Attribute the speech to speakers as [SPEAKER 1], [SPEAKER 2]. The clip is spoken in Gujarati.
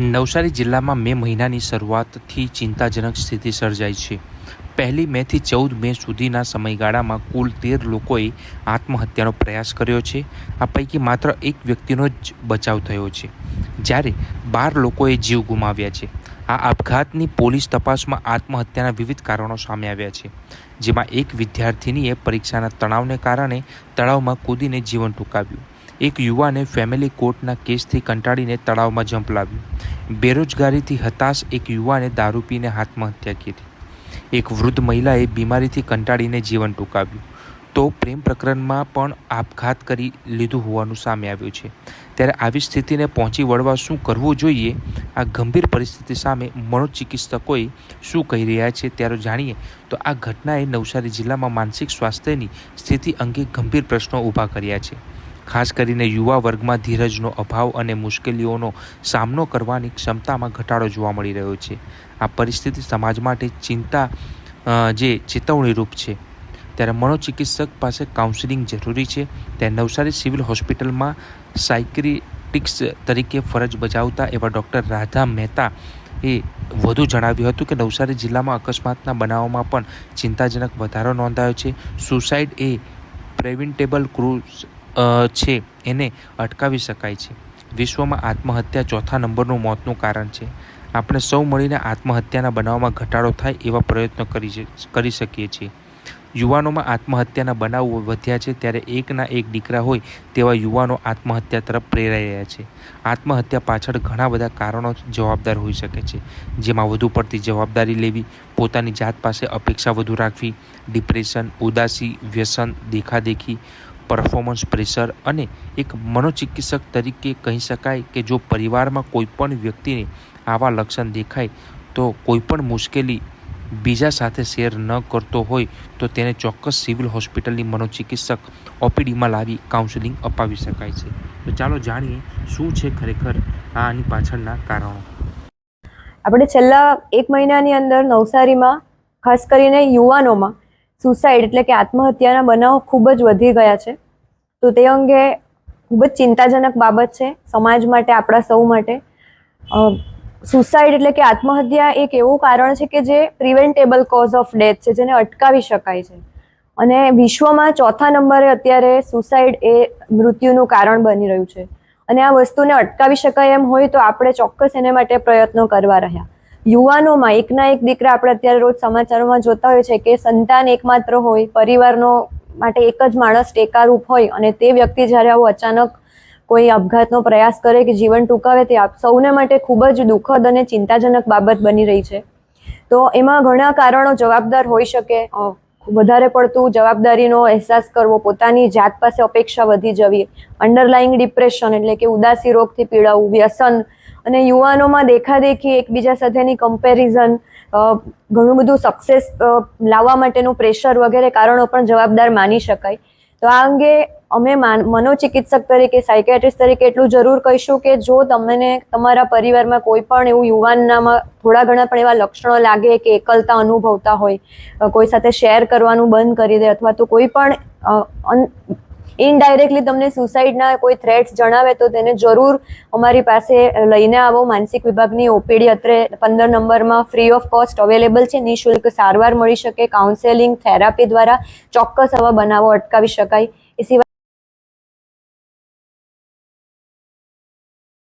[SPEAKER 1] નવસારી જિલ્લામાં મે મહિનાની શરૂઆતથી ચિંતાજનક સ્થિતિ સર્જાઈ છે. પહેલી મેથી ચૌદ મે સુધીના સમયગાળામાં કુલ તેર લોકોએ આત્મહત્યાનો પ્રયાસ કર્યો છે. આ પૈકી માત્ર એક વ્યક્તિનો જ બચાવ થયો છે. જ્યારે બાર લોકોએ જીવ ગુમાવ્યા છે. આ આપઘાતની પોલીસ તપાસમાં આત્મહત્યાના વિવિધ કારણો સામે આવ્યા છે. જેમાં એક વિદ્યાર્થિનીએ પરીક્ષાના તણાવને કારણે તળાવમાં કૂદીને જીવન ટૂંકાવ્યું. એક યુવાને ફેમિલી કોર્ટના કેસથી કંટાળીને તળાવમાં જંપ લાવ્યું બેરોજગારીથી હતાશ એક યુવાને દારૂ પીને આત્મહત્યા કરી. એક વૃદ્ધ મહિલાએ બીમારીથી કંટાળીને જીવન ટૂંકાવ્યું. તો પ્રેમ પ્રકરણમાં પણ આપઘાત કરી લીધું હોવાનું સામે આવ્યું છે. ત્યારે આવી સ્થિતિને પહોંચી વળવા શું કરવું જોઈએ? આ ગંભીર પરિસ્થિતિ સામે મનોચિકિત્સકોએ શું કહી રહ્યા છે ત્યારે જાણીએ તો આ ઘટનાએ નવસારી જિલ્લામાં માનસિક સ્વાસ્થ્યની સ્થિતિ અંગે ગંભીર પ્રશ્નો ઊભા કર્યા છે. ખાસ કરીને યુવા વર્ગમાં ધીરજનો અભાવ અને મુશ્કેલીઓનો સામનો કરવાની ક્ષમતામાં ઘટાડો જોવા મળી રહ્યો છે. આ પરિસ્થિતિ સમાજ માટે ચિંતા જે ચેતવણીરૂપ છે. ત્યારે મનોચિકિત્સક પાસે કાઉન્સિલિંગ જરૂરી છે. ત્યારે નવસારી સિવિલ હોસ્પિટલમાં સાયક્રિટિક્સ તરીકે ફરજ બજાવતા એવા ડૉક્ટર રાધા મહેતા એ વધુ જણાવ્યું હતું કે નવસારી જિલ્લામાં અકસ્માતના બનાવોમાં પણ ચિંતાજનક વધારો નોંધાયો છે. સુસાઇડ એ પ્રેવિન્ટેબલ ક્રૂઝ છે, એને અટકાવી શકાય છે. વિશ્વમાં આત્મહત્યા ચોથા નંબરનું મોતનું કારણ છે. આપણે સૌ મળીને આત્મહત્યાના બનાવમાં ઘટાડો થાય એવા પ્રયત્નો કરી કરી શકીએ છીએ. યુવાનોમાં આત્મહત્યાના બનાવો વધ્યા છે ત્યારે એકના એક દીકરા હોય તેવા યુવાનો આત્મહત્યા તરફ પ્રેરાઈ રહ્યા છે. આત્મહત્યા પાછળ ઘણા બધા કારણો જવાબદાર હોઈ શકે છે. જેમાં વધુ પડતી જવાબદારી લેવી, પોતાની જાત પાસે અપેક્ષા વધુ રાખવી, ડિપ્રેશન, ઉદાસી, વ્યસન, દેખાદેખી પરફોર્મન્સ પ્રેશર અને એક મનોચિકિત્સક તરીકે કહી શકાય કે જો પરિવારમાં કોઈપણ વ્યક્તિને આવા લક્ષણ દેખાય તો કોઈ પણ મુશ્કેલી બીજા સાથે શેર ન કરતો હોય તો તેને ચોક્કસ સિવિલ હોસ્પિટલની મનોચિકિત્સક ઓપીડીમાં લાવી કાઉન્સેલિંગ અપાવી શકાય છે. તો ચાલો જાણીએ શું છે ખરેખર આની પાછળના કારણો.
[SPEAKER 2] આપણે છેલ્લા એક મહિનાની અંદર નવસારીમાં, ખાસ કરીને યુવાનોમાં સુસાઇડ એટલે કે આત્મહત્યાના બનાવો ખૂબ જ વધી ગયા છે. તો તે અંગે ખૂબ જ ચિંતાજનક બાબત છે સમાજ માટે, આપણા સૌ માટે. સુસાઇડ એટલે કે આત્મહત્યા એક એવું કારણ છે કે જે પ્રિવેન્ટેબલ કોઝ ઓફ ડેથ છે, જેને અટકાવી શકાય છે. અને વિશ્વમાં ચોથા નંબરે અત્યારે સુસાઇડ એ મૃત્યુનું કારણ બની રહ્યું છે. અને આ વસ્તુને અટકાવી શકાય એમ હોય તો આપણે ચોક્કસ એને માટે પ્રયત્નો કરવા રહ્યા. યુવાનોમાં એકના એક દીકરા આપણે અત્યારે રોજ સમાચારોમાં જોતા હોય છે કે સંતાન એકમાત્ર હોય, પરિવારનો માટે એક જ માણસ ટેકારૂપ હોય અને તે વ્યક્તિ જ્યારે આવું અચાનક કોઈ આપઘાતનો પ્રયાસ કરે કે જીવન ટૂંકાવે, તે આપ સૌને માટે ખૂબ જ દુઃખદ અને ચિંતાજનક બાબત બની રહી છે. તો એમાં ઘણા કારણો જવાબદાર હોઈ શકે. વધારે પડતું જવાબદારીનો અહેસાસ કરવો, પોતાની જાત પાસે અપેક્ષા વધી જવી અંડરલાઇંગ ડિપ્રેશન એટલે કે ઉદાસી રોગથી પીડાવું, વ્યસન અને યુવાનોમાં દેખાદેખી એકબીજા સાથેની કમ્પેરિઝન ઘણું બધું સક્સેસ લાવવા માટેનું પ્રેશર વગેરે કારણો પણ જવાબદાર માની શકાય. તો આ અંગે અમે માન- મનોચિકિત્સક તરીકે સાયકેટ્રિસ્ટ તરીકે એટલું જરૂર કહીશું કે જો તમને તમારા પરિવારમાં કોઈ પણ એવું યુવાનનામાં થોડા ઘણા પણ એવા લક્ષણો લાગે કે એકલતા અનુભવતા હોય કોઈ સાથે શેર કરવાનું બંધ કરી દે અથવા તો કોઈ પણ ઇનડાયરેક્ટલી તમને સુસાઇડના કોઈ થ્રેટ્સ જણાવે તો તેને જરૂર અમારી પાસે લઈને આવો. માનસિક વિભાગની ઓપીડી અત્રે પંદર નંબરમાં ફ્રી ઓફ કોસ્ટ અવેલેબલ છે. નિઃશુલ્ક સારવાર મળી શકે. કાઉન્સેલિંગ થેરાપી દ્વારા ચોક્કસ આવા બનાવો અટકાવી શકાય. એ સિવાય